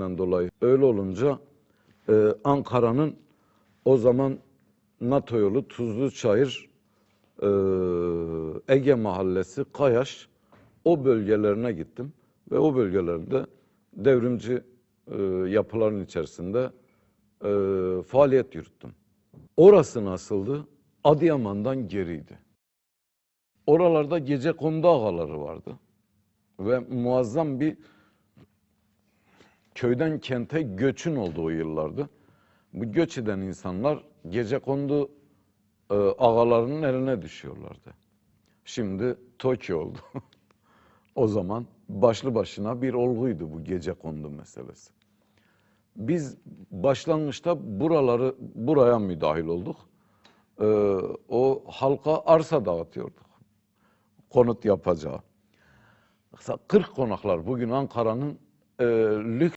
dolayı. Öyle olunca e, Ankara'nın o zaman NATO yolu Tuzlu Çayır e, Ege Mahallesi Kayaş o bölgelerine gittim ve o bölgelerde devrimci e, yapıların içerisinde e, faaliyet yürüttüm. Orası nasıldı? Adıyaman'dan geriydi. Oralarda gece kondu ağaları vardı ve muazzam bir köyden kente göçün olduğu yıllardı. Bu göç eden insanlar gece kondu e, ağalarının eline düşüyorlardı. Şimdi Tokyo oldu. o zaman başlı başına bir olguydu bu gece kondu meselesi. Biz başlangıçta buraları buraya müdahil olduk. E, o halka arsa dağıtıyorduk. Konut yapacağı. Mesela 40 konaklar bugün Ankara'nın e, lüks